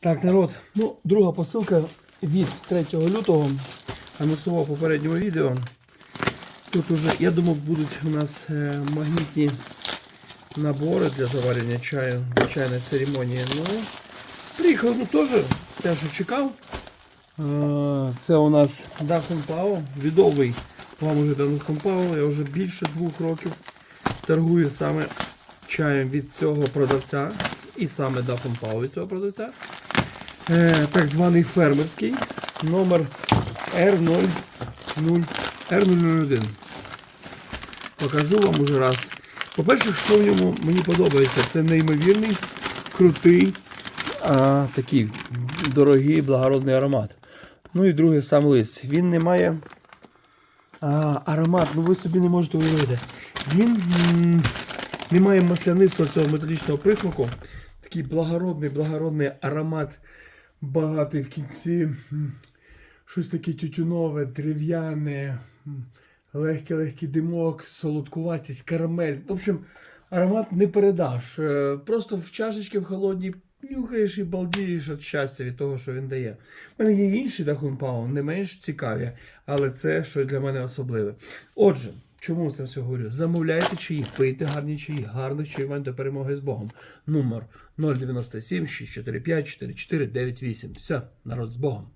Так, народ, ну, друга посилка від 3 лютого. Анонсував в попередньому відео. Тут уже, я думав, будуть у нас е, магнітні набори для заварення чаю, чайної церемонії. Ну, приїхав, ну теж, те, що чекав. Е, Це у нас Дахун Пао, відомий уже Дахун Пао. Я вже більше двох років торгую саме чаєм від цього продавця. І саме Дахун Пао від цього продавця. Е, так званий фермерський номер R0, R001. Покажу вам уже раз. По-перше, що в ньому мені подобається, це неймовірний, крутий, а, такий дорогий, благородний аромат. Ну і друге, сам лист. Він не має а, аромат, ну ви собі не можете уявити. Він не має маслянистого цього металічного присмаку. Такий благородний, благородний аромат, багатий в кінці. Щось таке тютюнове, дерев'яне, легкий-легкий димок, солодкуватість, карамель. В общем, аромат не передаш. Е, Просто в чашечки в холодній нюхаєш і балдієш від щастя від того, що він дає. У мене є інші Дахунпау, не менш цікаві, але це щось для мене особливе. Отже, чому це все говорю? Замовляйте чаї, пийте гарні чаї, гарних вам до перемоги з Богом. Номер 097 645 4498. Все, народ з Богом.